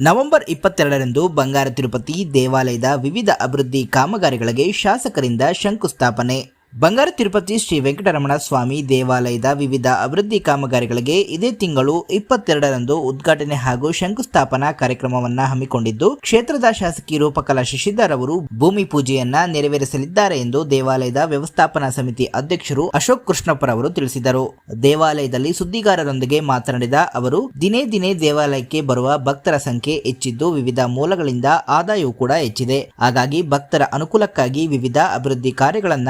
November ಇಪ್ಪತ್ತೆರಡರಂದು ಬಂಗಾರ ತಿರುಪತಿ ದೇವಾಲಯದ ವಿವಿಧ ಅಭಿವೃದ್ಧಿ ಕಾಮಗಾರಿಗಳಿಗೆ ಶಾಸಕರಿಂದ ಶಂಕುಸ್ಥಾಪನೆ. ಬಂಗಾರ ತಿರುಪತಿ ಶ್ರೀ ವೆಂಕಟರಮಣ ಸ್ವಾಮಿ ದೇವಾಲಯದ ವಿವಿಧ ಅಭಿವೃದ್ಧಿ ಕಾಮಗಾರಿಗಳಿಗೆ ಇದೇ ತಿಂಗಳು ಇಪ್ಪತ್ತೆರಡರಂದು ಉದ್ಘಾಟನೆ ಹಾಗೂ ಶಂಕುಸ್ಥಾಪನಾ ಕಾರ್ಯಕ್ರಮವನ್ನ ಹಮ್ಮಿಕೊಂಡಿದ್ದು, ಕ್ಷೇತ್ರದ ಶಾಸಕಿ ರೂಪಕಲಾ ಶಶಿಧರ್ ಅವರು ಭೂಮಿ ಪೂಜೆಯನ್ನ ನೆರವೇರಿಸಲಿದ್ದಾರೆ ಎಂದು ದೇವಾಲಯದ ವ್ಯವಸ್ಥಾಪನಾ ಸಮಿತಿ ಅಧ್ಯಕ್ಷರು ಅಶೋಕ್ ಕೃಷ್ಣಪ್ಪರವರು ತಿಳಿಸಿದರು. ದೇವಾಲಯದಲ್ಲಿ ಸುದ್ದಿಗಾರರೊಂದಿಗೆ ಮಾತನಾಡಿದ ಅವರು, ದಿನೇ ದಿನೇ ದೇವಾಲಯಕ್ಕೆ ಬರುವ ಭಕ್ತರ ಸಂಖ್ಯೆ ಹೆಚ್ಚಿದ್ದು ವಿವಿಧ ಮೂಲಗಳಿಂದ ಆದಾಯವೂ ಕೂಡ ಹೆಚ್ಚಿದೆ. ಹಾಗಾಗಿ ಭಕ್ತರ ಅನುಕೂಲಕ್ಕಾಗಿ ವಿವಿಧ ಅಭಿವೃದ್ಧಿ ಕಾರ್ಯಗಳನ್ನ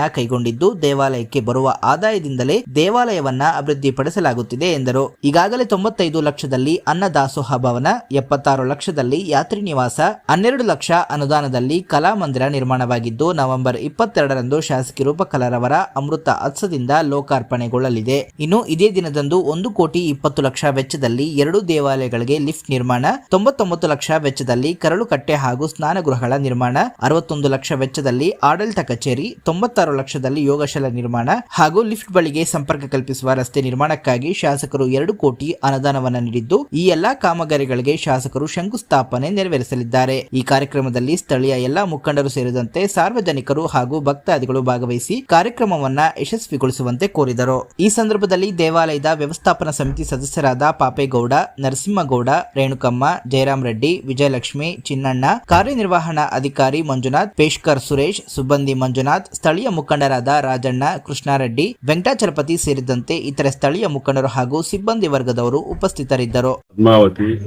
ಕೈಗೊಂಡಿದ್ದು ದೇವಾಲಯಕ್ಕೆ ಬರುವ ಆದಾಯದಿಂದಲೇ ದೇವಾಲಯವನ್ನ ಅಭಿವೃದ್ಧಿಪಡಿಸಲಾಗುತ್ತಿದೆ ಎಂದರು. ಈಗಾಗಲೇ ತೊಂಬತ್ತೈದು ಲಕ್ಷದಲ್ಲಿ ಅನ್ನದಾಸೋಹ ಭವನ, ಎಪ್ಪತ್ತಾರು ಲಕ್ಷದಲ್ಲಿ ಯಾತ್ರಿ ನಿವಾಸ, ಹನ್ನೆರಡು ಲಕ್ಷ ಅನುದಾನದಲ್ಲಿ ಕಲಾಮಂದಿರ ನಿರ್ಮಾಣವಾಗಿದ್ದು ನವೆಂಬರ್ ಇಪ್ಪತ್ತೆರಡರಂದು ಶಾಸಕಿ ರೂಪಕಲರವರ ಅಮೃತ ಹತ್ಸದಿಂದ ಲೋಕಾರ್ಪಣೆಗೊಳ್ಳಲಿದೆ. ಇನ್ನು ಇದೇ ದಿನದಂದು ಒಂದು ಕೋಟಿ ಇಪ್ಪತ್ತು ಲಕ್ಷ ವೆಚ್ಚದಲ್ಲಿ ಎರಡು ದೇವಾಲಯಗಳಿಗೆ ಲಿಫ್ಟ್ ನಿರ್ಮಾಣ, ತೊಂಬತ್ತೊಂಬತ್ತು ಲಕ್ಷ ವೆಚ್ಚದಲ್ಲಿ ಕರಳುಕಟ್ಟೆ ಹಾಗೂ ಸ್ನಾನಗೃಹಗಳ ನಿರ್ಮಾಣ, ಅರವತ್ತೊಂದು ಲಕ್ಷ ವೆಚ್ಚದಲ್ಲಿ ಆಡಳಿತ ಕಚೇರಿ, ತೊಂಬತ್ತಾರು ಲಕ್ಷದಲ್ಲಿ ಯೋಗಶಾಲ ನಿರ್ಮಾಣ ಹಾಗೂ ಲಿಫ್ಟ್ ಬಳಿಗೆ ಸಂಪರ್ಕ ಕಲ್ಪಿಸುವ ರಸ್ತೆ ನಿರ್ಮಾಣಕ್ಕಾಗಿ ಶಾಸಕರು ಎರಡು ಕೋಟಿ ಅನುದಾನವನ್ನು ನೀಡಿದ್ದು, ಈ ಎಲ್ಲಾ ಕಾಮಗಾರಿಗಳಿಗೆ ಶಾಸಕರು ಶಂಕುಸ್ಥಾಪನೆ ನೆರವೇರಿಸಲಿದ್ದಾರೆ. ಈ ಕಾರ್ಯಕ್ರಮದಲ್ಲಿ ಸ್ಥಳೀಯ ಎಲ್ಲಾ ಮುಖಂಡರು ಸೇರಿದಂತೆ ಸಾರ್ವಜನಿಕರು ಹಾಗೂ ಭಕ್ತಾದಿಗಳು ಭಾಗವಹಿಸಿ ಕಾರ್ಯಕ್ರಮವನ್ನ ಯಶಸ್ವಿಗೊಳಿಸುವಂತೆ ಕೋರಿದರು. ಈ ಸಂದರ್ಭದಲ್ಲಿ ದೇವಾಲಯದ ವ್ಯವಸ್ಥಾಪನಾ ಸಮಿತಿ ಸದಸ್ಯರಾದ ಪಾಪೇಗೌಡ, ನರಸಿಂಹಗೌಡ, ರೇಣುಕಮ್ಮ ಜಯರಾಮ್ ರೆಡ್ಡಿ ವಿಜಯಲಕ್ಷ್ಮಿ, ಚಿನ್ನಣ್ಣ ಕಾರ್ಯನಿರ್ವಹಣಾ ಅಧಿಕಾರಿ ಮಂಜುನಾಥ್, ಪೇಶ್ಕರ್ ಸುರೇಶ್, ಸುಬ್ಬಂದಿ ಮಂಜುನಾಥ್, ಸ್ಥಳೀಯ ಮುಖಂಡರಾದ ರಾಜಣ್ಣ, ಕೃಷ್ಣಾರೆಡ್ಡಿ, ವೆಂಕಟಾಚಲಪತಿ ಸೇರಿದಂತೆ ಇತರೆ ಸ್ಥಳೀಯ ಮುಖಂಡರು ಹಾಗೂ ಸಿಬ್ಬಂದಿ ವರ್ಗದವರು ಉಪಸ್ಥಿತರಿದ್ದರು. ಪದ್ಮಾವತಿ,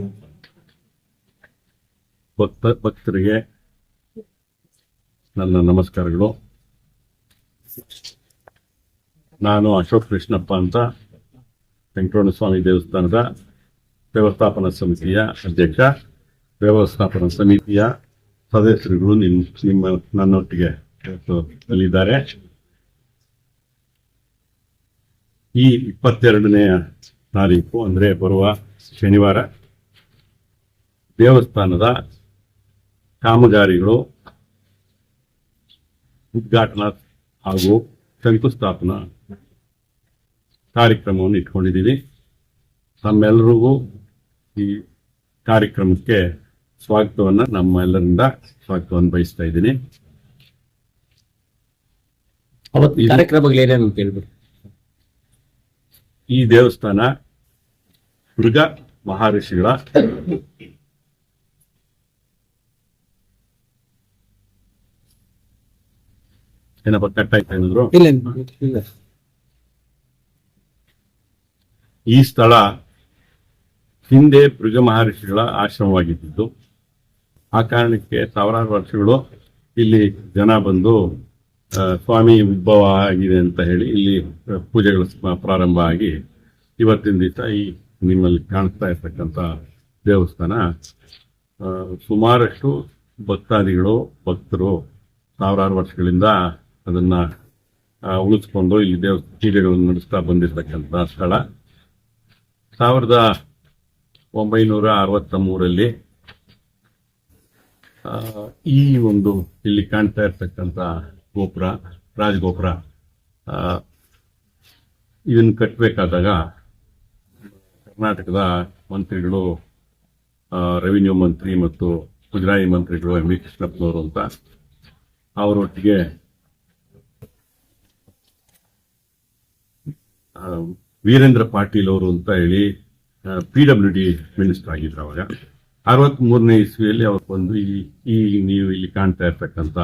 ಭಕ್ತ, ಭಕ್ತರಿಗೆ ನನ್ನ ನಮಸ್ಕಾರಗಳು. ನಾನು ಅಶೋಕ್ ಕೃಷ್ಣಪ್ಪ ಅಂತ, ವೆಂಕಟರಮಣ ಸ್ವಾಮಿ ದೇವಸ್ಥಾನದ ವ್ಯವಸ್ಥಾಪನಾ ಸಮಿತಿಯ ಅಧ್ಯಕ್ಷ, ವ್ಯವಸ್ಥಾಪನಾ ಸಮಿತಿಯ ಸದಸ್ಯರುಗಳು ನಿಮ್ಮ ನಿಮ್ಮ ನನ್ನೊಟ್ಟಿಗೆ ಇವತ್ತು ಈ ಇಪ್ಪತ್ತೆರಡನೆಯ ತಾರೀಕು, ಅಂದ್ರೆ ಬರುವ ಶನಿವಾರ, ದೇವಸ್ಥಾನದ ಕಾಮಗಾರಿಗಳು, ಉದ್ಘಾಟನಾ ಹಾಗೂ ಶಂಕುಸ್ಥಾಪನಾ ಕಾರ್ಯಕ್ರಮವನ್ನು ಇಟ್ಕೊಂಡಿದ್ದೀವಿ. ತಮ್ಮೆಲ್ಲರಿಗೂ ಈ ಕಾರ್ಯಕ್ರಮಕ್ಕೆ ಸ್ವಾಗತವನ್ನು, ನಮ್ಮೆಲ್ಲರಿಂದ ಸ್ವಾಗತವನ್ನು ಬಯಸ್ತಾ ಇದ್ದೀನಿ. ಅವತ್ತು ಕಾರ್ಯಕ್ರಮಗಳು ಏನೇನು ಅಂತ ಹೇಳ್ಬಿಟ್ಟು ಈ ದೇವಸ್ಥಾನ ಮೃಗ ಮಹರ್ಷಿಗಳ ಏನಪ್ಪ ಕಟ್ಟಾಯ್ತು ಏನಾದ್ರು? ಈ ಸ್ಥಳ ಹಿಂದೆ ಮೃಗ ಮಹರ್ಷಿಗಳ ಆಶ್ರಮವಾಗಿದ್ದು ಆ ಕಾರಣಕ್ಕೆ ಸಾವಿರಾರು ವರ್ಷಗಳು ಇಲ್ಲಿ ಜನ ಬಂದು ಸ್ವಾಮಿ ಉದ್ಭವ ಆಗಿದೆ ಅಂತ ಹೇಳಿ ಇಲ್ಲಿ ಪೂಜೆಗಳು ಪ್ರಾರಂಭ ಆಗಿ ಇವತ್ತಿನ ದಿವಸ ಈ ನಿಮ್ಮಲ್ಲಿ ಕಾಣಿಸ್ತಾ ಇರ್ತಕ್ಕಂಥ ದೇವಸ್ಥಾನ ಸುಮಾರಷ್ಟು ಭಕ್ತಾದಿಗಳು, ಭಕ್ತರು ಸಾವಿರಾರು ವರ್ಷಗಳಿಂದ ಅದನ್ನ ಉಳಿಸ್ಕೊಂಡು ಇಲ್ಲಿ ದೇವ ಪೂಜೆಗಳನ್ನು ನಡೆಸ್ತಾ ಬಂದಿರತಕ್ಕಂಥ ಸ್ಥಳ. ಸಾವಿರದ ಒಂಬೈನೂರ ಅರವತ್ತ ಮೂರಲ್ಲಿ ಈ ಒಂದು ಇಲ್ಲಿ ಕಾಣ್ತಾ ಇರ್ತಕ್ಕಂಥ ಗೋಪುರ, ರಾಜಗೋಪುರ ಇದನ್ನು ಕಟ್ಟಬೇಕಾದಾಗ ಕರ್ನಾಟಕದ ಮಂತ್ರಿಗಳು ರೆವಿನ್ಯೂ ಮಂತ್ರಿ ಮತ್ತು ಮುಜರಾಯಿ ಮಂತ್ರಿಗಳು ಎಂ ವಿ ಕೃಷ್ಣಪ್ಪನವರು ಅಂತ ಅವರೊಟ್ಟಿಗೆ ವೀರೇಂದ್ರ ಪಾಟೀಲ್ ಅವರು ಅಂತ ಹೇಳಿ ಪಿ ಡಬ್ಲ್ಯೂ ಡಿ ಮಿನಿಸ್ಟರ್ ಆಗಿದ್ರು ಅವಾಗ. ಅರವತ್ತ್ ಮೂರನೇ ಇಸ್ವಿಯಲ್ಲಿ ಅವ್ರು ಬಂದು ಈ ಈ, ನೀವು ಇಲ್ಲಿ ಕಾಣ್ತಾ ಇರ್ತಕ್ಕಂಥ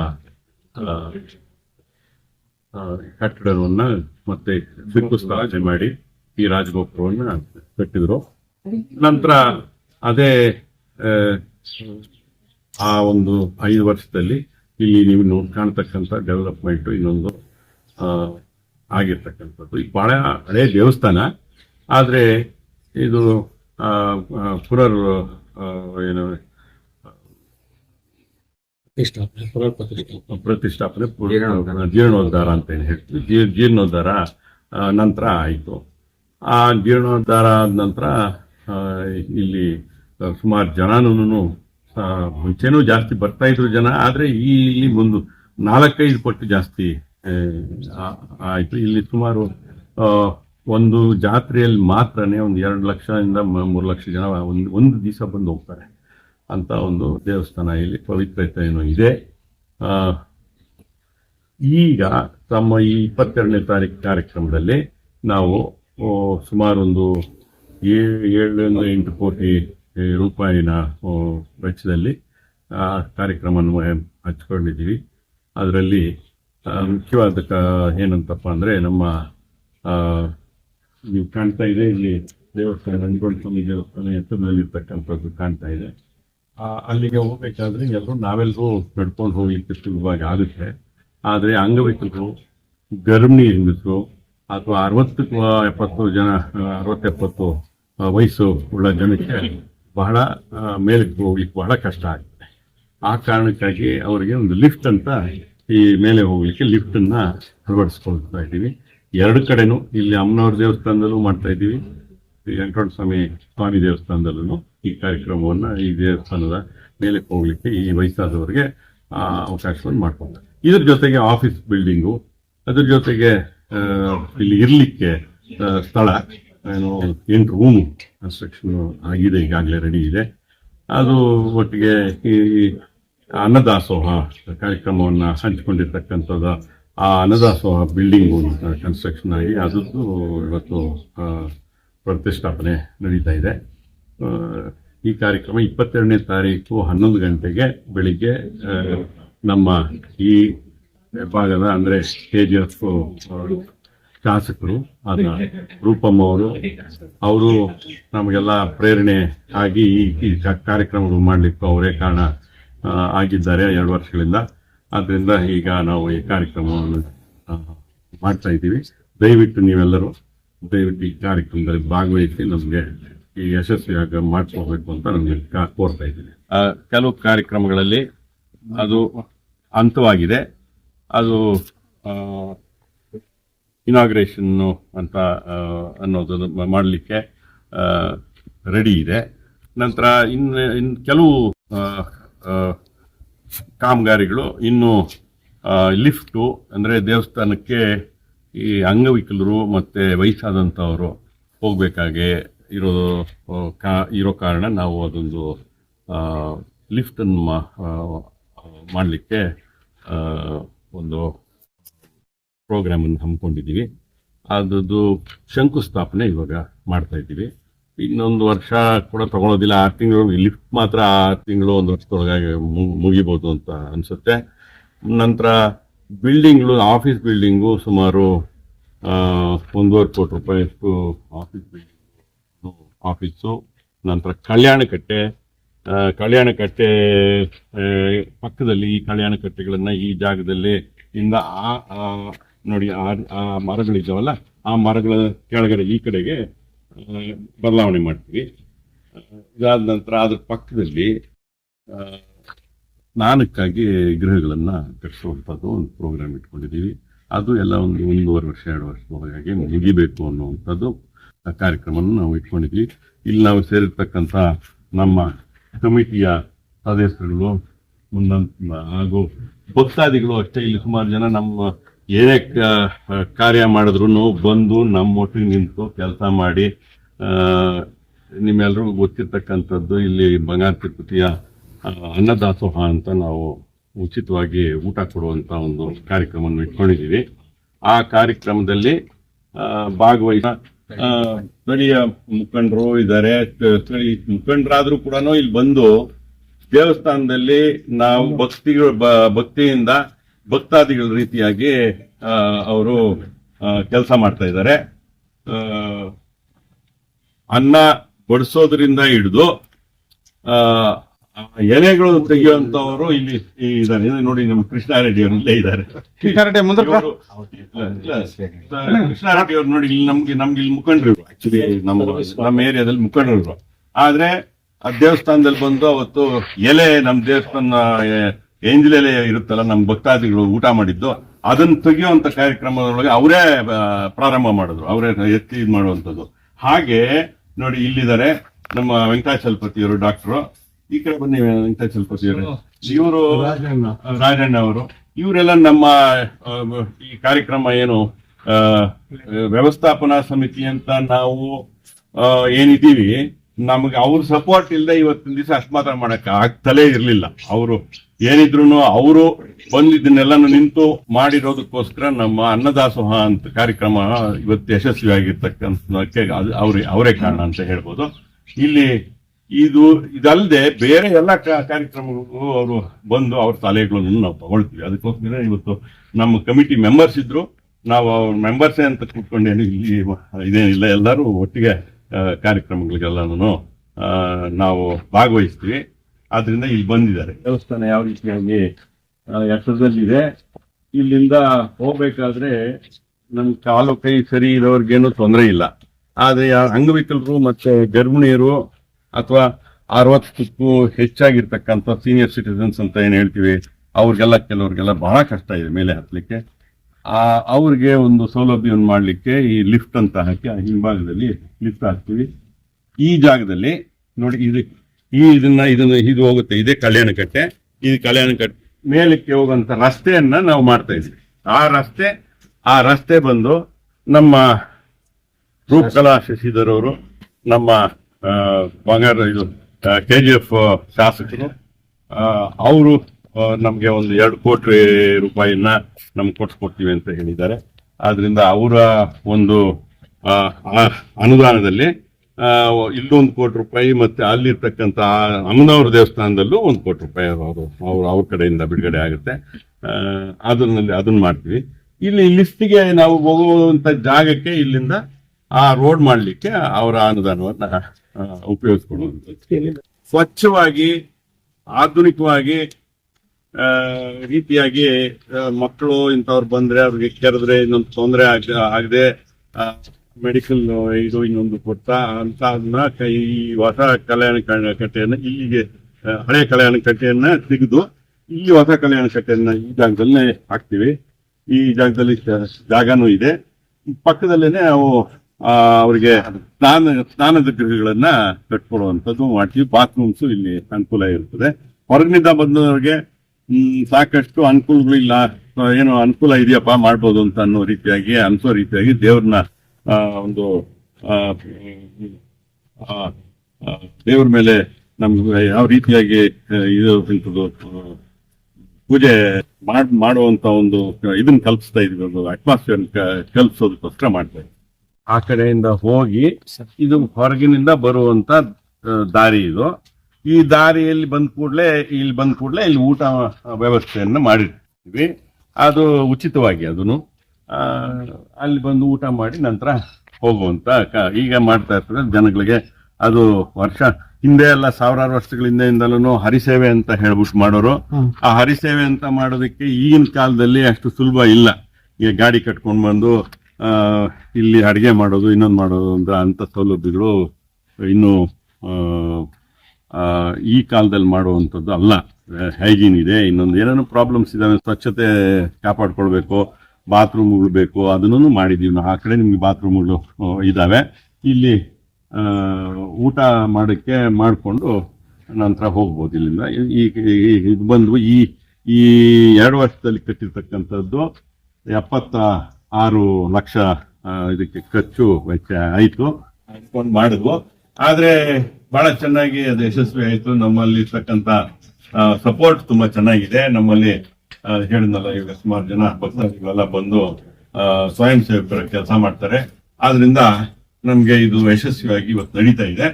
ಕಟ್ಟಡವನ್ನ ಮತ್ತೆ ಶಂಕುಸ್ಥಾಪನೆ ಮಾಡಿ ಈ ರಾಜಗೋಪುರವನ್ನ ಕಟ್ಟಿದ್ರು. ನಂತರ ಅದೇ ಆ, ಒಂದು ಐದು ವರ್ಷದಲ್ಲಿ ಇಲ್ಲಿ ನೀವು ನೋಡ್ ಕಾಣ್ತಕ್ಕಂಥ ಡೆವಲಪ್ಮೆಂಟ್ ಇನ್ನೊಂದು ಆಗಿರ್ತಕ್ಕಂಥದ್ದು. ಈ ಬಹಳ ಹಳೆ ದೇವಸ್ಥಾನ. ಆದ್ರೆ ಇದು ಆ, ಏನು ಪ್ರತಿಷ್ಠಾಪನೆ ಪ್ರತಿಷ್ಠಾಪನೆ ಪ್ರತಿಷ್ಠಾಪನೆ ಜೀರ್ಣೋದ್ಧಾರ. ಅಂತ ಏನು ಹೇಳ್ತೀವಿ. ಜೀರ್ಣೋದ್ಧಾರ ನಂತರ ಆಯಿತು. ಆ ಜೀರ್ಣೋದ್ಧಾರ ಆದ ನಂತರ ಇಲ್ಲಿ ಸುಮಾರು ಜನನೂ ಮುಂಚೆನೂ ಜಾಸ್ತಿ ಬರ್ತಾ ಇದ್ರು ಜನ ಆದರೆ ಈ ಇಲ್ಲಿ ಒಂದು ನಾಲ್ಕೈದು ಪಟ್ಟು ಜಾಸ್ತಿ ಆಯ್ತು. ಇಲ್ಲಿ ಸುಮಾರು ಆ, ಒಂದು ಜಾತ್ರೆಯಲ್ಲಿ ಮಾತ್ರನೇ ಒಂದು ಎರಡು ಲಕ್ಷದಿಂದ ಮೂರು ಲಕ್ಷ ಜನ ಒಂದು ಒಂದು ದಿವಸ ಬಂದು ಹೋಗ್ತಾರೆ. ಅಂತ ಒಂದು ದೇವಸ್ಥಾನ ಇಲ್ಲಿ ಪವಿತ್ರತೆ ಏನೋ ಇದೆ. ಆ, ಈಗ ತಮ್ಮ ಈ ಇಪ್ಪತ್ತೆರಡನೇ ತಾರೀಕು ಕಾರ್ಯಕ್ರಮದಲ್ಲಿ ನಾವು ಸುಮಾರೊಂದು ಏಳರಿಂದ ಎಂಟು ಕೋಟಿ ರೂಪಾಯಿನ ವೆಚ್ಚದಲ್ಲಿ ಆ ಕಾರ್ಯಕ್ರಮವನ್ನು ಹಚ್ಕೊಂಡಿದ್ದೀವಿ. ಅದರಲ್ಲಿ ಮುಖ್ಯವಾದ ಏನಂತಪ್ಪ ಅಂದರೆ ನಮ್ಮ ನೀವು ಕಾಣ್ತಾ ಇದೆ ಇಲ್ಲಿ ದೇವಸ್ಥಾನ ರಂಗೋಳಿ ಸ್ವಾಮಿ ದೇವಸ್ಥಾನ ಎತ್ತರದಲ್ಲಿರ್ತಕ್ಕಂಥದ್ದು ಕಾಣ್ತಾ ಇದೆ. ಅಲ್ಲಿಗೆ ಹೋಗ್ಬೇಕಾದ್ರೆ ಎಲ್ಲರೂ ನಾವೆಲ್ಲರೂ ನಡ್ಕೊಂಡು ಹೋಗ್ಲಿಕ್ಕೆ ಸುಲಭವಾಗಿ ಆಗುತ್ತೆ. ಆದರೆ ಅಂಗವಿಕಲರು, ಗರ್ಭಿಣಿ ಹೆಂಗಸರು ಅಥವಾ ಅರವತ್ತು ಎಪ್ಪತ್ತು ಜನ ಅರವತ್ತೆಪ್ಪತ್ತು ವಯಸ್ಸು ಉಳ್ಳ ಜನಕ್ಕೆ ಬಹಳ ಮೇಲೆ ಹೋಗ್ಲಿಕ್ಕೆ ಬಹಳ ಕಷ್ಟ ಆಗುತ್ತೆ. ಆ ಕಾರಣಕ್ಕಾಗಿ ಅವರಿಗೆ ಒಂದು ಲಿಫ್ಟ್ ಅಂತ ಈ ಮೇಲೆ ಹೋಗ್ಲಿಕ್ಕೆ ಲಿಫ್ಟ್ ಅನ್ನ ಅಳವಡಿಸ್ಕೊಳ್ತಾ ಇದ್ದೀವಿ. ಎರಡು ಕಡೆನೂ ಇಲ್ಲಿ ಅಮ್ಮನವ್ರ ದೇವಸ್ಥಾನದಲ್ಲೂ ಮಾಡ್ತಾ ಇದ್ದೀವಿ. ವೆಂಕಟರಮಣ ಸ್ವಾಮಿ ಸ್ವಾಮಿ ದೇವಸ್ಥಾನದಲ್ಲೂ ಈ ಕಾರ್ಯಕ್ರಮವನ್ನು ಈ ದೇವಸ್ಥಾನದ ಮೇಲೆ ಹೋಗ್ಲಿಕ್ಕೆ ಈ ವಯಸ್ಸಾದವರಿಗೆ ಅವಕಾಶವನ್ನು ಮಾಡ್ಕೊಡ್ತಾರೆ. ಇದ್ರ ಜೊತೆಗೆ ಆಫೀಸ್ ಬಿಲ್ಡಿಂಗು, ಅದ್ರ ಜೊತೆಗೆ ಇಲ್ಲಿ ಇರಲಿಕ್ಕೆ ಸ್ಥಳ, ಏನು, ಎಂಟು ರೂಮ್ ಕನ್ಸ್ಟ್ರಕ್ಷನ್ ಆಗಿದೆ, ಈಗಾಗಲೇ ರೆಡಿ ಇದೆ. ಅದು ಒಟ್ಟಿಗೆ ಈ ಅನ್ನದಾಸೋಹ ಕಾರ್ಯಕ್ರಮವನ್ನು ಹಂಚಿಕೊಂಡಿರ್ತಕ್ಕಂಥದ್ದು ಆ ಅನ್ನದಾಸೋಹ ಬಿಲ್ಡಿಂಗು ಕನ್ಸ್ಟ್ರಕ್ಷನ್ ಆಗಿ ಅದರದ್ದು ಇವತ್ತು ಪ್ರತಿಷ್ಠಾಪನೆ ನಡೀತಾ ಇದೆ. ಈ ಕಾರ್ಯಕ್ರಮ ಇಪ್ಪತ್ತೆರಡನೇ ತಾರೀಕು ಹನ್ನೊಂದು ಗಂಟೆಗೆ ಬೆಳಿಗ್ಗೆ ನಮ್ಮ ಈ ಭಾಗದ ಅಂದ್ರೆ ಕೆ ಜಿ ಎಫ್ ಶಾಸಕರು ಆದ ರೂಪಮ್ಮ ಅವರು ಅವರು ನಮಗೆಲ್ಲ ಪ್ರೇರಣೆ ಆಗಿ ಈ ಕಾರ್ಯಕ್ರಮಗಳು ಮಾಡಲಿಕ್ಕೂ ಅವರೇ ಕಾರಣ ಆಗಿದ್ದಾರೆ ಎರಡು ವರ್ಷಗಳಿಂದ. ಆದ್ದರಿಂದ ಈಗ ನಾವು ಈ ಕಾರ್ಯಕ್ರಮವನ್ನು ಮಾಡ್ತಾ ಇದ್ದೀವಿ. ದಯವಿಟ್ಟು ನೀವೆಲ್ಲರೂ ದಯವಿಟ್ಟು ಈ ಕಾರ್ಯಕ್ರಮದಲ್ಲಿ ಭಾಗವಹಿಸಿ ನಮಗೆ ಈ ಯಶಸ್ವಿಯಾಗಿ ಮಾಡಿಸ್ಕೋಬೇಕು ಅಂತ ನಮಗೆ ಕೋರ್ತಾ ಇದ್ದೀನಿ. ಕೆಲವು ಕಾರ್ಯಕ್ರಮಗಳಲ್ಲಿ ಅದು ಅಂತವಾಗಿದೆ ಅದು ಇನಾಗ್ರೇಷನ್ನು ಅಂತ ಅನ್ನೋದನ್ನ ಮಾಡಲಿಕ್ಕೆ ರೆಡಿ ಇದೆ. ನಂತರ ಇನ್ನು ಇನ್ನು ಕೆಲವು ಕಾಮಗಾರಿಗಳು, ಇನ್ನು ಲಿಫ್ಟು ಅಂದರೆ ದೇವಸ್ಥಾನಕ್ಕೆ ಈ ಅಂಗವಿಕಲರು ಮತ್ತು ವಯಸ್ಸಾದಂಥವರು ಹೋಗಬೇಕಾಗೆ ಇರೋ ಕಾ, ಇರೋ ಕಾರಣ ನಾವು ಅದೊಂದು ಲಿಫ್ಟನ್ನು ಮಾಡಲಿಕ್ಕೆ ಒಂದು ಪ್ರೋಗ್ರಾಮನ್ನು ಹಮ್ಮಿಕೊಂಡಿದ್ದೀವಿ. ಅದರದ್ದು ಶಂಕುಸ್ಥಾಪನೆ ಇವಾಗ ಮಾಡ್ತಾ ಇದ್ದೀವಿ. ಇನ್ನೊಂದು ವರ್ಷ ಕೂಡ ತಗೊಳೋದಿಲ್ಲ. ಆರು ತಿಂಗಳು ಲಿಫ್ಟ್ ಮಾತ್ರ ಆರು ತಿಂಗಳು, ಒಂದು ವರ್ಷದೊಳಗಾಗಿ ಮು- ಮುಗಿಬೋದು ಅಂತ ಅನಿಸುತ್ತೆ. ನಂತರ ಬಿಲ್ಡಿಂಗ್ಗಳು ಆಫೀಸ್ ಬಿಲ್ಡಿಂಗು ಸುಮಾರು ಒಂದೂವರೆ ಕೋಟಿ ರೂಪಾಯಿಯಷ್ಟು ಆಫೀಸ್ ಬಿಲ್ಡಿಂಗ್ ಆಫೀಸು. ನಂತರ ಕಲ್ಯಾಣಕಟ್ಟೆ ಕಲ್ಯಾಣಕಟ್ಟೆ ಪಕ್ಕದಲ್ಲಿ ಈ ಕಲ್ಯಾಣಕಟ್ಟೆಗಳನ್ನು ಈ ಜಾಗದಲ್ಲಿ ಇಂದ ಆ ನೋಡಿ, ಆ ಮರಗಳಿದ್ದಾವಲ್ಲ, ಆ ಮರಗಳ ಕೆಳಗಡೆ ಈ ಕಡೆಗೆ ಬದಲಾವಣೆ ಮಾಡ್ತೀವಿ. ಇದಾದ ನಂತರ ಅದ್ರ ಪಕ್ಕದಲ್ಲಿ ಸ್ನಾನಕ್ಕಾಗಿ ಗೃಹಗಳನ್ನು ಕಟ್ಟಿಸುವಂಥದ್ದು ಒಂದು ಪ್ರೋಗ್ರಾಮ್ ಇಟ್ಕೊಂಡಿದ್ದೀವಿ. ಅದು ಎಲ್ಲ ಒಂದು ಒಂದೂವರೆ ವರ್ಷ, ಎರಡು ವರ್ಷದೊಳಗಾಗಿ ಮುಗಿಬೇಕು ಅನ್ನುವಂಥದ್ದು ಕಾರ್ಯಕ್ರಮವನ್ನು ನಾವು ಇಟ್ಕೊಂಡಿದ್ವಿ ಇಲ್ಲಿ ನಾವು ಸೇರಿರ್ತಕ್ಕಂಥ ನಮ್ಮ ಕಮಿಟಿಯ ಸದಸ್ಯರುಗಳು ಮುಂದಂತ ಹಾಗೂ ಭಕ್ತಾದಿಗಳು ಅಷ್ಟೇ. ಇಲ್ಲಿ ಸುಮಾರು ಜನ ನಮ್ಮ ಏನೇ ಕಾರ್ಯ ಮಾಡಿದ್ರು ಬಂದು ನಮ್ಮ ಒಟ್ಟಿಗೆ ನಿಂತು ಕೆಲಸ ಮಾಡಿ ನಿಮ್ಮೆಲ್ರಿಗೂ ಗೊತ್ತಿರ್ತಕ್ಕಂಥದ್ದು. ಇಲ್ಲಿ ಬಂಗಾರ ತಿರುಪತಿಯ ಅನ್ನದಾಸೋಹ ಅಂತ ನಾವು ಉಚಿತವಾಗಿ ಊಟ ಕೊಡುವಂತ ಒಂದು ಕಾರ್ಯಕ್ರಮವನ್ನು ಇಟ್ಕೊಂಡಿದ್ದೀವಿ. ಆ ಕಾರ್ಯಕ್ರಮದಲ್ಲಿ ಭಾಗವಹಿಸ ಸ್ಥಳೀಯ ಮುಖಂಡರು ಇದ್ದಾರೆ. ಸ್ಥಳೀಯ ಮುಖಂಡರಾದ್ರೂ ಕೂಡ ಇಲ್ಲಿ ಬಂದು ದೇವಸ್ಥಾನದಲ್ಲಿ ನಾವು ಭಕ್ತಿ ಭಕ್ತಿಯಿಂದ ಭಕ್ತಾದಿಗಳ ರೀತಿಯಾಗಿ ಅವರು ಕೆಲಸ ಮಾಡ್ತಾ ಇದ್ದಾರೆ. ಅನ್ನ ಬಡಿಸೋದ್ರಿಂದ ಹಿಡಿದು ಎಲೆಗಳು ತೆಗೆಯುವಂತವರು ಇಲ್ಲಿ ಇದ್ದಾರೆ ನೋಡಿ ನಮ್ಮ ಕೃಷ್ಣಾರೆಡ್ಡಿ ಅವರು ಇಲ್ಲೇ ಇದ್ದಾರೆ. ಕೃಷ್ಣಾರೆಡ್ಡಿ ಮುಂದೆ ಕೃಷ್ಣಾರೆಡ್ಡಿ ಅವರು ನೋಡಿ ಇಲ್ಲಿ ನಮ್ಗೆ ನಮ್ಗೆ ಇಲ್ಲಿ ಮುಖಂಡರು ಆಕ್ಚುಲಿ ನಮ್ಮ ನಮ್ಮ ಏರಿಯಾದಲ್ಲಿ ಮುಖಂಡರು ಆದ್ರೆ ಆ ದೇವಸ್ಥಾನದಲ್ಲಿ ಬಂದು ಅವತ್ತು ಎಲೆ ನಮ್ಮ ದೇವಸ್ಥಾನ ಏಂಜಲ್ ಎಲೆ ಇರುತ್ತಲ್ಲ ನಮ್ಮ ಭಕ್ತಾದಿಗಳು ಊಟ ಮಾಡಿದ್ದು ಅದನ್ನ ತೆಗೆಯುವಂತ ಕಾರ್ಯಕ್ರಮದೊಳಗೆ ಅವರೇ ಪ್ರಾರಂಭ ಮಾಡಿದ್ರು. ಅವರೇ ಎತ್ತಿ ಇದು ಮಾಡುವಂಥದ್ದು. ಹಾಗೆ ನೋಡಿ ಇಲ್ಲಿದ್ದಾರೆ ನಮ್ಮ ವೆಂಕಟಾಚಲಪತಿಯವರು ಡಾಕ್ಟ್ರು. ಈ ಕಡೆ ಬನ್ನಿ ವೆಂಕಟಾಚಲಪತಿಯವರು ಇವರು ರಾಜಣ್ಣ ಅವರು. ಇವರೆಲ್ಲ ನಮ್ಮ ಈ ಕಾರ್ಯಕ್ರಮ ಏನು ಆ, ವ್ಯವಸ್ಥಾಪನಾ ಸಮಿತಿ ಅಂತ ನಾವು ಆ, ಏನಿದ್ದೀವಿ ನಮ್ಗೆ ಅವ್ರ ಸಪೋರ್ಟ್ ಇಲ್ಲದೆ ಇವತ್ತಿನ ದಿವಸ ಅಷ್ಟು ಮಾತ್ರ ಮಾಡಕ್ಕೆ ಆಗ್ತಲೇ ಇರಲಿಲ್ಲ. ಅವರು ಏನಿದ್ರು ಅವರು ಬಂದಿದ್ದನ್ನೆಲ್ಲಾನು ನಿಂತು ಮಾಡಿರೋದಕ್ಕೋಸ್ಕರ ನಮ್ಮ ಅನ್ನದಾಸೋಹ ಅಂತ ಕಾರ್ಯಕ್ರಮ ಇವತ್ತು ಯಶಸ್ವಿಯಾಗಿರ್ತಕ್ಕಂಥ ಅವ್ರಿಗೆ ಅವ್ರೇ ಅವರೇ ಕಾರಣ ಅಂತ ಹೇಳ್ಬೋದು. ಇಲ್ಲಿ ಇದು ಇದಲ್ಲದೆ ಬೇರೆ ಎಲ್ಲ ಕಾರ್ಯಕ್ರಮಗಳು ಅವರು ಬಂದು ಅವ್ರ ಸಲಹೆಗಳನ್ನು ನಾವು ತಗೊಳ್ತೀವಿ. ಅದಕ್ಕೋಸ್ಕರ ಇವತ್ತು ನಮ್ಮ ಕಮಿಟಿ ಮೆಂಬರ್ಸ್ ಇದ್ರು. ನಾವು ಅವ್ರ ಮೆಂಬರ್ಸೇ ಅಂತ ಕೂತ್ಕೊಂಡೇನು ಇಲ್ಲಿ ಇದೇನಿಲ್ಲ. ಎಲ್ಲರೂ ಒಟ್ಟಿಗೆ ಕಾರ್ಯಕ್ರಮಗಳಿಗೆಲ್ಲನೂ ನಾವು ಭಾಗವಹಿಸ್ತೀವಿ. ಆದ್ರಿಂದ ಇಲ್ಲಿ ಬಂದಿದ್ದಾರೆ. ದೇವಸ್ಥಾನ ಯಾವ ರೀತಿಯಾಗಿ ಎತ್ತರದಲ್ಲಿದೆ. ಇಲ್ಲಿಂದ ಹೋಗ್ಬೇಕಾದ್ರೆ ನಮ್ಮ ಕಾಲು ಕೈ ಸರಿ ಇರೋರ್ಗೇನು ತೊಂದರೆ ಇಲ್ಲ. ಆದ್ರೆ ಅಂಗವಿಕಲರು ಮತ್ತೆ ಗರ್ಭಿಣಿಯರು ಅಥವಾ ಅರವತ್ತಕ್ಕೂ ಹೆಚ್ಚಾಗಿರ್ತಕ್ಕಂಥ ಸೀನಿಯರ್ ಸಿಟಿಸನ್ಸ್ ಅಂತ ಏನು ಹೇಳ್ತೀವಿ, ಅವ್ರಿಗೆಲ್ಲ ಕೆಲವ್ರಿಗೆಲ್ಲ ಬಹಳ ಕಷ್ಟ ಇದೆ ಮೇಲೆ ಹತ್ತಲಿಕ್ಕೆ ಆ, ಅವ್ರಿಗೆ ಒಂದು ಸೌಲಭ್ಯವನ್ನು ಮಾಡಲಿಕ್ಕೆ ಈ ಲಿಫ್ಟ್ ಅಂತ ಹಾಕಿ, ಆ ಹಿಂಭಾಗದಲ್ಲಿ ಲಿಫ್ಟ್ ಹಾಕ್ತೀವಿ. ಈ ಜಾಗದಲ್ಲಿ ನೋಡಿ, ಇದು, ಈ ಇದನ್ನ ಇದನ್ನ, ಇದು ಹೋಗುತ್ತೆ, ಇದೇ ಕಲ್ಯಾಣ ಕಟ್ಟೆ ಇದು ಕಲ್ಯಾಣ ಕಟ್ಟೆ ಮೇಲಕ್ಕೆ ಹೋಗುವಂತ ರಸ್ತೆಯನ್ನ ನಾವು ಮಾಡ್ತಾ ಇದ್ವಿ ಆ ರಸ್ತೆ ಆ ರಸ್ತೆ ಬಂದು ನಮ್ಮ ರೂಪಕಲಾ ಶಶಿಧರ್ ಅವರು, ನಮ್ಮ ಬಂಗಾರ ಇದು ಕೆ ಜಿ ಎಫ್ ಶಾಸಕರು ಅವರು ನಮಗೆ ಒಂದು ಎರಡು ಕೋಟಿ ರೂಪಾಯಿನ ನಮ್ಗೆ ಕೊಡ್ಸ್ಕೊಡ್ತೀವಿ ಅಂತ ಹೇಳಿದ್ದಾರೆ. ಆದ್ರಿಂದ ಅವರ ಒಂದು ಅನುದಾನದಲ್ಲಿ ಇಲ್ಲೊಂದು ಕೋಟಿ ರೂಪಾಯಿ ಮತ್ತೆ ಅಲ್ಲಿರ್ತಕ್ಕಂಥ ಅಮ್ಮನವ್ರ ದೇವಸ್ಥಾನದಲ್ಲೂ ಒಂದು ಕೋಟಿ ರೂಪಾಯಿ ಅವರು, ಅವ್ರ ಅವ್ರ ಕಡೆಯಿಂದ ಬಿಡುಗಡೆ ಆಗುತ್ತೆ. ಅದನ್ನಲ್ಲಿ ಅದನ್ನ ಮಾಡ್ತೀವಿ. ಇಲ್ಲಿ ಲಿಸ್ಟಿಗೆ ನಾವು ಹೋಗುವಂತ ಜಾಗಕ್ಕೆ ಇಲ್ಲಿಂದ ಆ ರೋಡ್ ಮಾಡಲಿಕ್ಕೆ ಅವರ ಅನುದಾನವನ್ನ ಉಪಯೋಗಿಸ್ಕೊಳ್ಳುವಂಥದ್ದು. ಸ್ವಚ್ಛವಾಗಿ ಆಧುನಿಕವಾಗಿ ರೀತಿಯಾಗಿ ಮಕ್ಕಳು ಇಂಥವ್ರು ಬಂದ್ರೆ ಅವ್ರಿಗೆ ಕೆರೆದ್ರೆ ಇನ್ನೊಂದು ತೊಂದರೆ ಆಗ ಆಗದೆ ಮೆಡಿಕಲ್ ಇದು ಇನ್ನೊಂದು ಕೊಡ್ತಾ ಅಂತ ಅದನ್ನ ಈ ಹೊಸ ಕಲ್ಯಾಣ ಕಟ್ಟೆಯನ್ನು ಇಲ್ಲಿಗೆ ಹಳೆ ಕಲ್ಯಾಣ ಕಟ್ಟೆಯನ್ನ ತೆಗೆದು ಇಲ್ಲಿ ಹೊಸ ಕಲ್ಯಾಣ ಕಟ್ಟೆಯನ್ನ ಈ ಜಾಗದಲ್ಲೇ ಹಾಕ್ತಿವಿ. ಈ ಜಾಗದಲ್ಲಿ ಜಾಗನೂ ಇದೆ. ಪಕ್ಕದಲ್ಲೇನೆ ಆ, ಅವರಿಗೆ ಸ್ನಾನ ಸ್ನಾನದ ಗೃಹಗಳನ್ನ ಕಟ್ಕೊಡುವಂಥದ್ದು ಮಾಡ್ತೀವಿ ಬಾತ್ರೂಮ್ಸ್ ಇಲ್ಲಿ ಅನುಕೂಲ ಇರ್ತದೆ. ಹೊರಗಿನಿಂದ ಬಂದವರಿಗೆ ಸಾಕಷ್ಟು ಅನುಕೂಲಗಳಿಲ್ಲ, ಏನು ಅನುಕೂಲ ಇದೆಯಪ್ಪ, ಮಾಡ್ಬೋದು ಅಂತ ಅನ್ನೋ ರೀತಿಯಾಗಿ, ಅನ್ಸೋ ರೀತಿಯಾಗಿ ದೇವ್ರನ್ನ ಒಂದು ದೇವ್ರ ಮೇಲೆ ನಮ್ಗೆ ಯಾವ ರೀತಿಯಾಗಿ ಇದು ಇಂಥದ್ದು ಪೂಜೆ ಮಾಡ್ ಮಾಡುವಂತ ಒಂದು ಇದನ್ನ ಕಲ್ಪಿಸ್ತಾ ಇದೀವಿ, ಒಂದು ಅಟ್ಮಾಸ್ಫಿಯರ್ ಕಲ್ಪಿಸೋದಕ್ಕೋಸ್ಕರ ಮಾಡ್ತಾ ಇದ್ವಿ. ಆ ಕಡೆಯಿಂದ ಹೋಗಿ ಇದು ಹೊರಗಿನಿಂದ ಬರುವಂತ ದಾರಿ ಇದು. ಈ ದಾರಿಯಲ್ಲಿ ಬಂದ ಕೂಡಲೇ ಇಲ್ಲಿ ಬಂದ ಕೂಡಲೇ ಇಲ್ಲಿ ಊಟ ವ್ಯವಸ್ಥೆಯನ್ನು ಮಾಡಿರ್ತೀವಿ. ಅದು ಉಚಿತವಾಗಿ ಅದನ್ನು. ಅಲ್ಲಿ ಬಂದು ಊಟ ಮಾಡಿ ನಂತರ ಹೋಗುವಂತ ಈಗ ಮಾಡ್ತಾ ಇರ್ತದೆ. ಜನಗಳಿಗೆ ಅದು ವರ್ಷ ಹಿಂದೆ ಎಲ್ಲ ಸಾವಿರಾರು ವರ್ಷಗಳಿಂದಲೂ ಹರಿಸೇವೆ ಅಂತ ಹೇಳ್ಬಿಟ್ಟು ಮಾಡೋರು. ಆ ಹರಿಸೇವೆ ಅಂತ ಮಾಡೋದಕ್ಕೆ ಈಗಿನ ಕಾಲದಲ್ಲಿ ಅಷ್ಟು ಸುಲಭ ಇಲ್ಲ. ಈಗ ಗಾಡಿ ಕಟ್ಕೊಂಡು ಬಂದು ಇಲ್ಲಿ ಅಡಿಗೆ ಮಾಡೋದು, ಇನ್ನೊಂದು ಮಾಡೋದು ಅಂತ ಅಂಥ ಸೌಲಭ್ಯಗಳು ಇನ್ನು ಈ ಕಾಲದಲ್ಲಿ ಮಾಡುವಂಥದ್ದು ಅಲ್ಲ. ಹೈಜೀನ್ ಇದೆ, ಇನ್ನೊಂದು ಏನೇನೋ ಪ್ರಾಬ್ಲಮ್ಸ್ ಇದಾವೆ ಸ್ವಚ್ಛತೆ ಕಾಪಾಡ್ಕೊಳ್ಬೇಕು ಬಾತ್ರೂಮ್ಗಳು ಬೇಕು ಅದನ್ನು ಮಾಡಿದ್ದೀವಿ ನಾವು. ಆ ಕಡೆ ನಿಮಗೆ ಬಾತ್ರೂಮ್ಗಳು ಇದ್ದಾವೆ. ಇಲ್ಲಿ ಊಟ ಮಾಡೋಕ್ಕೆ ಮಾಡಿಕೊಂಡು ನಂತರ ಹೋಗ್ಬೋದು ಇಲ್ಲಿಂದ. ಈ- ಇದು ಬಂದು ಈ ಈ ಎರಡು ವರ್ಷದಲ್ಲಿ ಕಟ್ಟಿರ್ತಕ್ಕಂಥದ್ದು ಎಪ್ಪತ್ತ ಆರು ಲಕ್ಷ ಇದಕ್ಕೆ ಖರ್ಚು ವೆಚ್ಚ ಆಯಿತು. ಹಾಕೊಂಡು ಮಾಡಿದ್ವು. ಆದ್ರೆ ಬಹಳ ಚೆನ್ನಾಗಿ ಅದು ಯಶಸ್ವಿ ಆಯಿತು. ನಮ್ಮಲ್ಲಿ ಇರ್ತಕ್ಕಂಥ ಸಪೋರ್ಟ್ ತುಂಬಾ ಚೆನ್ನಾಗಿದೆ. ನಮ್ಮಲ್ಲಿ ಹೇಳಿದ್ನಲ್ಲ, ಈಗ ಸುಮಾರು ಜನ ಭಕ್ತಾದಿಗಳೆಲ್ಲ ಬಂದು ಸ್ವಯಂ ಸೇವಕರ ಕೆಲಸ ಮಾಡ್ತಾರೆ. ಆದ್ರಿಂದ ನಮ್ಗೆ ಇದು ಯಶಸ್ವಿಯಾಗಿ ಇವತ್ತು ನಡೀತಾ ಇದೆ.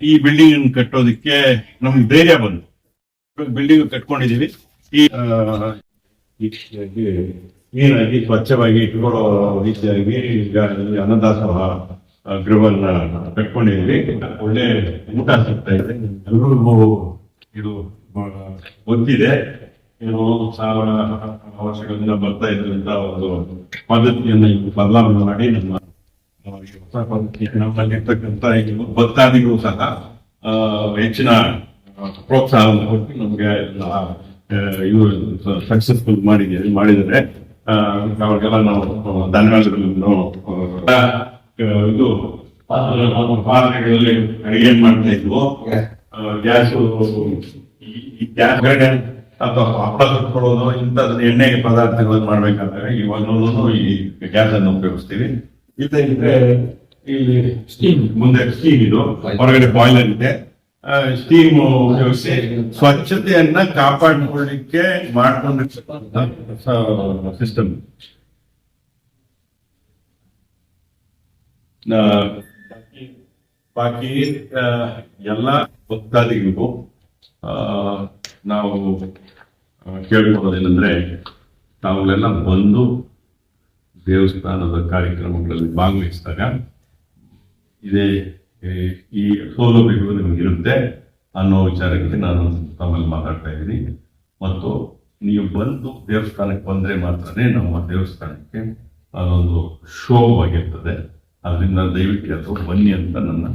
ಈ ಬಿಲ್ಡಿಂಗ್ ಕಟ್ಟೋದಕ್ಕೆ ನಮ್ಗೆ ಧೈರ್ಯ ಬಂದು ಬಿಲ್ಡಿಂಗ್ ಕಟ್ಕೊಂಡಿದೀವಿ ಈ ಈ- ನೀರಾಗಿ ಸ್ವಚ್ಛವಾಗಿ ಇಟ್ಕೊಳ್ಳೋ ರೀತಿಯಾಗಿ ಈಗ ಅನ್ನದಾಸೋಹ ಗೃಹವನ್ನ ಕಟ್ಕೊಂಡಿದೀವಿ ಒಳ್ಳೆ ಊಟ ಸಿಗ್ತಾ ಇದೆ. ಎಲ್ರಿಗೂ ಇದು ಗೊತ್ತಿದೆ. ಏನು ಸಾವಿರ ವರ್ಷಗಳಿಂದ ಬರ್ತಾ ಇದ್ರಿಂದ ಒಂದು ಪದ್ಧತಿಯನ್ನ ಈಗ ಬದಲಾವಣೆ ಮಾಡಿ ನಮ್ಮ ಹೊಸ ಪದ್ಧತಿ ನಮ್ಮಲ್ಲಿರ್ತಕ್ಕಂಥ ಭಕ್ತಾದಿಗಳು ಸಹ ಹೆಚ್ಚಿನ ಪ್ರೋತ್ಸಾಹವನ್ನು ಕೊಟ್ಟು ನಮ್ಗೆ ಇವರು ಸಕ್ಸಸ್ಫುಲ್ ಮಾಡಿದ್ದೀವಿ ಮಾಡಿದರೆ ಅವ್ರಿಗೆಲ್ಲ ನಾವು ಧನ್ಯವಾದಗಳನ್ನು ಇದು ಪಾತ್ರೆಗಳಲ್ಲಿ ಅಡಿಗೆ ಮಾಡ್ತಾ ಇದ್ವು. ಗ್ಯಾಸ್ ಗ್ಯಾಸ್ ಅಥವಾ ಹಪ್ಪಳ ಕೊಡೋದು ಇಂಥದ್ದು ಎಣ್ಣೆ ಪದಾರ್ಥಗಳನ್ನು ಮಾಡ್ಬೇಕಾದ್ರೆ ಈ ಈ ಗ್ಯಾಸ್ ಅನ್ನು ಉಪಯೋಗಿಸ್ತೀವಿ. ಇಲ್ಲದೆ ಇದ್ರೆ ಇಲ್ಲಿ ಸ್ಟೀಮ್ ಮುಂದೆ ಸ್ಟೀಮ್ ಇದು ಹೊರಗಡೆ ಬಾಯ್ಲರ್ ಇದೆ. ಉಪಯೋಗಿಸಿ ಸ್ವಚ್ಛತೆಯನ್ನ ಕಾಪಾಡಿಕೊಳ್ಳಿಕ್ಕೆ ಮಾಡ್ಕೊಂಡಿರ್ತಕ್ಕಂಥ ಸಿಸ್ಟಮ್ ಬಾಕಿ ಎಲ್ಲ ಭಕ್ತಾದಿಗಳಿಗೂ ನಾವು ಕೇಳ್ಕೊಳ್ಳೋದೇನೆಂದ್ರೆ ತಾವುಗಳೆಲ್ಲ ಬಂದು ದೇವಸ್ಥಾನದ ಕಾರ್ಯಕ್ರಮಗಳಲ್ಲಿ ಭಾಗವಹಿಸಿದಾಗ, ಇದೇ ಈ- ಸೌಲಭ್ಯಗಳು ನಿಮಗೆ ಇರುತ್ತೆ ಅನ್ನೋ ವಿಚಾರಕ್ಕೆ ನಾನು ತಮ್ಮಲ್ಲಿ ಮಾತಾಡ್ತಾ ಇದ್ದೀನಿ. ಮತ್ತು ನೀವು ಬಂದು ದೇವಸ್ಥಾನಕ್ಕೆ ಬಂದ್ರೆ ಮಾತ್ರನೇ ನಮ್ಮ ದೇವಸ್ಥಾನಕ್ಕೆ ಅದೊಂದು ಶೋಭವಾಗಿರ್ತದೆ. ಅದರಿಂದ ದಯವಿಟ್ಟು ಅದು ಬನ್ನಿ ಅಂತ ನನ್ನ